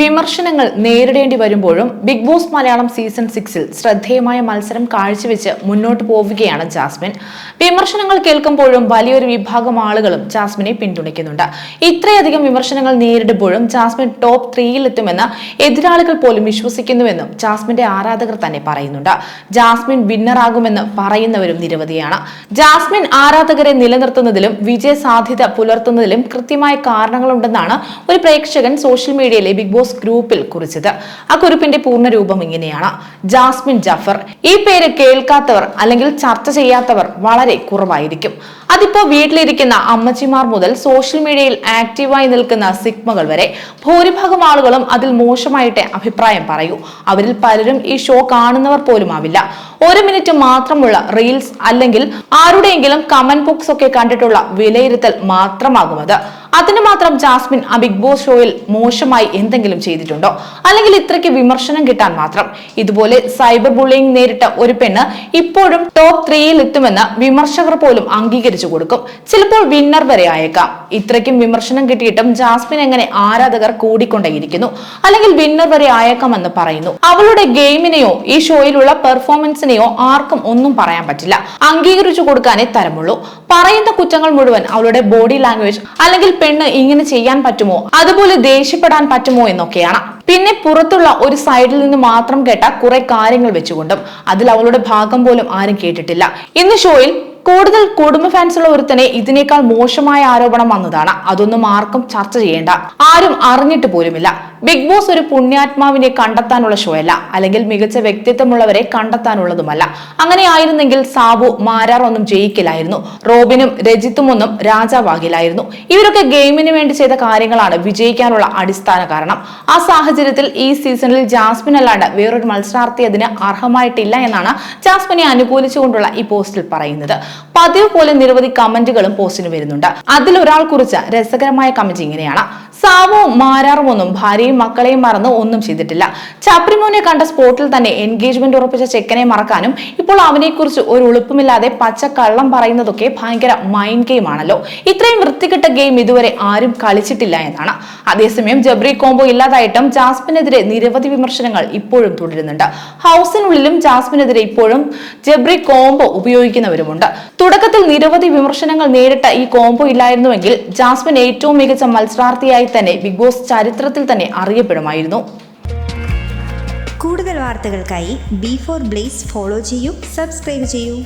വിമർശനങ്ങൾ നേരിടേണ്ടി വരുമ്പോഴും ബിഗ് ബോസ് മലയാളം സീസൺ സിക്സിൽ ശ്രദ്ധേയമായ മത്സരം കാഴ്ചവെച്ച് മുന്നോട്ട് പോവുകയാണ് ജാസ്മിൻ. വിമർശനങ്ങൾ കേൾക്കുമ്പോഴും വലിയൊരു വിഭാഗം ആളുകളും ജാസ്മിനെ പിന്തുണയ്ക്കുന്നുണ്ട്. ഇത്രയധികം വിമർശനങ്ങൾ നേരിടുമ്പോഴും ജാസ്മിൻ ടോപ്പ് ത്രീയിൽ എത്തുമെന്ന് എതിരാളികൾ പോലും വിശ്വസിക്കുന്നുവെന്നും ജാസ്മിന്റെ ആരാധകർ തന്നെ പറയുന്നുണ്ട്. ജാസ്മിൻ വിന്നറാകുമെന്ന് പറയുന്നവരും നിരവധിയാണ്. ജാസ്മിൻ ആരാധകരെ നിലനിർത്തുന്നതിലും വിജയ സാധ്യത പുലർത്തുന്നതിലും കൃത്യമായ കാരണങ്ങളുണ്ടെന്നാണ് ഒരു പ്രേക്ഷകൻ സോഷ്യൽ മീഡിയയിലെ ബിഗ് ബോസ് ഗ്രൂപ്പിൽ കുറിച്ചത്. ആ കുറിപ്പിന്റെ പൂർണ രൂപം ഇങ്ങനെയാണ്. ജാസ്മിൻ ജഫർ ഈ പേര് കേൾക്കാത്തവർ അല്ലെങ്കിൽ ചർച്ച ചെയ്യാത്തവർ വളരെ കുറവായിരിക്കും. അതിപ്പോ വീട്ടിലിരിക്കുന്ന അമ്മച്ചിമാർ മുതൽ സോഷ്യൽ മീഡിയയിൽ ആക്റ്റീവായി നിൽക്കുന്ന സിഗ്മകൾ വരെ ഭൂരിഭാഗം ആളുകളും അതിൽ മോശമായിട്ട് അഭിപ്രായം പറയൂ. അവരിൽ പലരും ഈ ഷോ കാണുന്നവർ പോലും ആവില്ല. ഒരു മിനിറ്റ് മാത്രമുള്ള റീൽസ് അല്ലെങ്കിൽ ആരുടെയെങ്കിലും കമന്റ് ബോക്സ് ഒക്കെ കണ്ടിട്ടുള്ള വിലയിരുത്തൽ മാത്രമാകും അത് അതിന് മാത്രം ജാസ്മിൻ ആ ബിഗ് ബോസ് ഷോയിൽ മോശമായി എന്തെങ്കിലും ചെയ്തിട്ടുണ്ടോ? അല്ലെങ്കിൽ ഇത്രയ്ക്ക് വിമർശനം കിട്ടാൻ മാത്രം? ഇതുപോലെ സൈബർ ബുള്ളിങ് നേരിട്ട ഒരു പെണ്ണ് ഇപ്പോഴും ടോപ്പ് ത്രീയിൽ എത്തുമെന്ന് വിമർശകർ പോലും അംഗീകരിച്ചു കൊടുക്കും. ചിലപ്പോൾ വിന്നർ വരെ ആയേക്കാം. ഇത്രയ്ക്കും വിമർശനം കിട്ടിയിട്ടും ജാസ്മിൻ എങ്ങനെ ആരാധകർ കൂടിക്കൊണ്ടേയിരിക്കുന്നു? അല്ലെങ്കിൽ വിന്നർ വരെ ആയേക്കാമെന്ന് പറയുന്നു. അവളുടെ ഗെയിമിനെയോ ഈ ഷോയിലുള്ള പെർഫോമൻസിനെയോ ആർക്കും ഒന്നും പറയാൻ പറ്റില്ല. അംഗീകരിച്ചു കൊടുക്കാനേ തരമുള്ളൂ. പറയുന്ന കുറ്റങ്ങൾ മുഴുവൻ അവളുടെ ബോഡി ലാംഗ്വേജ് അല്ലെങ്കിൽ പെണ്ണ് ഇങ്ങനെ ചെയ്യാൻ പറ്റുമോ? അതുപോലെ ദേഷ്യപ്പെടാൻ പറ്റുമോ എന്നൊക്കെയാണ്. പിന്നെ പുറത്തുള്ള ഒരു സൈഡിൽ നിന്ന് മാത്രം കേട്ട കുറെ കാര്യങ്ങൾ വെച്ചുകൊണ്ടും അതിൽ അവളുടെ ഭാഗം പോലും ആരും കേട്ടിട്ടില്ല. ഇന്ന് ഷോയിൽ കൂടുതൽ കുടുംബ ഫാൻസുള്ള ഒരുത്തനെ ഇതിനേക്കാൾ മോശമായ ആരോപണം വന്നതാണ്. അതൊന്നും ആർക്കും ചർച്ച ചെയ്യേണ്ട. ആരും അറിഞ്ഞിട്ട് പോലുമില്ല. ബിഗ് ബോസ് ഒരു പുണ്യാത്മാവിനെ കണ്ടെത്താനുള്ള ഷോ അല്ല അല്ലെങ്കിൽ മികച്ച വ്യക്തിത്വമുള്ളവരെ കണ്ടെത്താനുള്ളതുമല്ല. അങ്ങനെ ആയിരുന്നെങ്കിൽ സാബു മാരാർ ഒന്നും ജയിക്കില്ലായിരുന്നു. റോബിനും രജിത്തും ഒന്നും രാജാവാകില്ലായിരുന്നു. ഇവരൊക്കെ ഗെയിമിന് വേണ്ടി ചെയ്ത കാര്യങ്ങളാണ് വിജയിക്കാനുള്ള അടിസ്ഥാന കാരണം. ആ സാഹചര്യത്തിൽ ഈ സീസണിൽ ജാസ്മിൻ അല്ലാണ്ട് വേറൊരു മത്സരാർത്ഥി അതിന് അർഹമായിട്ടില്ല എന്നാണ് ജാസ്മിനെ അനുകൂലിച്ചുകൊണ്ടുള്ള ഈ പോസ്റ്റിൽ പറയുന്നത്. പതിവ് പോലെ നിരവധി കമന്റുകളും പോസ്റ്റിന് വരുന്നുണ്ട്. അതിൽ ഒരാൾ കുറിച്ച രസകരമായ കമന്റ് ഇങ്ങനെയാണ്. സാവും മാരാറും ഒന്നും ഭാര്യയും മക്കളെയും മറന്ന് ഒന്നും ചെയ്തിട്ടില്ല. ചപ്രിമോനെ കണ്ട സ്പോട്ടിൽ തന്നെ എൻഗേജ്മെന്റ് ഉറപ്പിച്ച ചെക്കനെ മറക്കാനും ഇപ്പോൾ അവനെക്കുറിച്ച് ഒരു ഉളുപ്പുമില്ലാതെ പച്ച കള്ളം പറയുന്നതൊക്കെ ഭയങ്കര മൈൻഡ് ഗെയിം ആണല്ലോ. ഇത്രയും വൃത്തികെട്ട ഗെയിം ഇതുവരെ ആരും കളിച്ചിട്ടില്ല എന്നാണ്. അതേസമയം ജബ്രി കോംബോ ഇല്ലാതായിട്ടും ജാസ്മിനെതിരെ നിരവധി വിമർശനങ്ങൾ ഇപ്പോഴും തുടരുന്നുണ്ട്. ഹൗസിനുള്ളിലും ജാസ്മിനെതിരെ ഇപ്പോഴും ജബ്രി കോംബോ ഉപയോഗിക്കുന്നവരുമുണ്ട്. തുടക്കത്തിൽ നിരവധി വിമർശനങ്ങൾ നേരിട്ട ഈ കോംബോ ഇല്ലായിരുന്നുവെങ്കിൽ ജാസ്മിൻ ഏറ്റവും മികച്ച മത്സരാർത്ഥിയായി തന്നെ ബിഗ് ബോസ് ചരിത്രത്തിൽ തന്നെ അറിയപ്പെടുമായിരുന്നു. കൂടുതൽ വാർത്തകൾക്കായി ബി ഫോർ ബ്ലേസ് ഫോളോ ചെയ്യൂ സബ്സ്ക്രൈബ് ചെയ്യൂ.